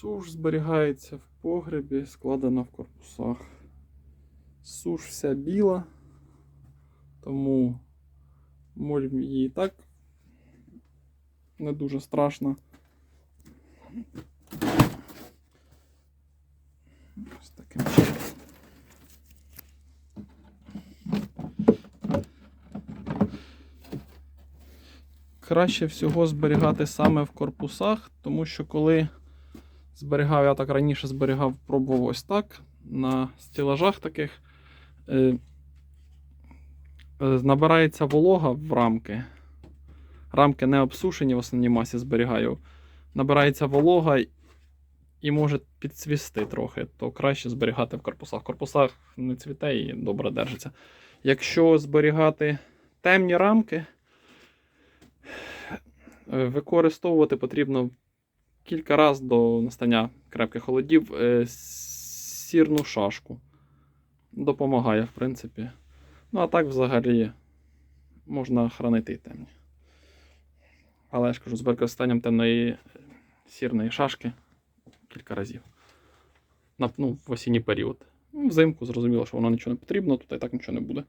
Суш зберігається в погребі, складена в корпусах. Суш вся біла, тому моль її так не дуже страшно. Ось таким. Краще всього зберігати саме в корпусах, тому що коли зберігав, я так раніше зберігав, пробував ось так, на стілажах таких, е, е, набирається волога в рамки. Рамки не обсушені в основній масі зберігаю. Набирається волога і може підцвісти трохи, то краще зберігати в корпусах. В корпусах не цвіте і добре держиться. Якщо зберігати темні рамки, е, використовувати потрібно кілька разів до настання крепких холодів е, сірну шашку. Допомагає, в принципі. Ну, а так взагалі можна хранити і темні. Але я ж кажу, з використанням темної е, сірної шашки кілька разів. На, ну, в осінній період. Ну, Взимку зрозуміло, що воно нічого не потрібно, тут і так нічого не буде.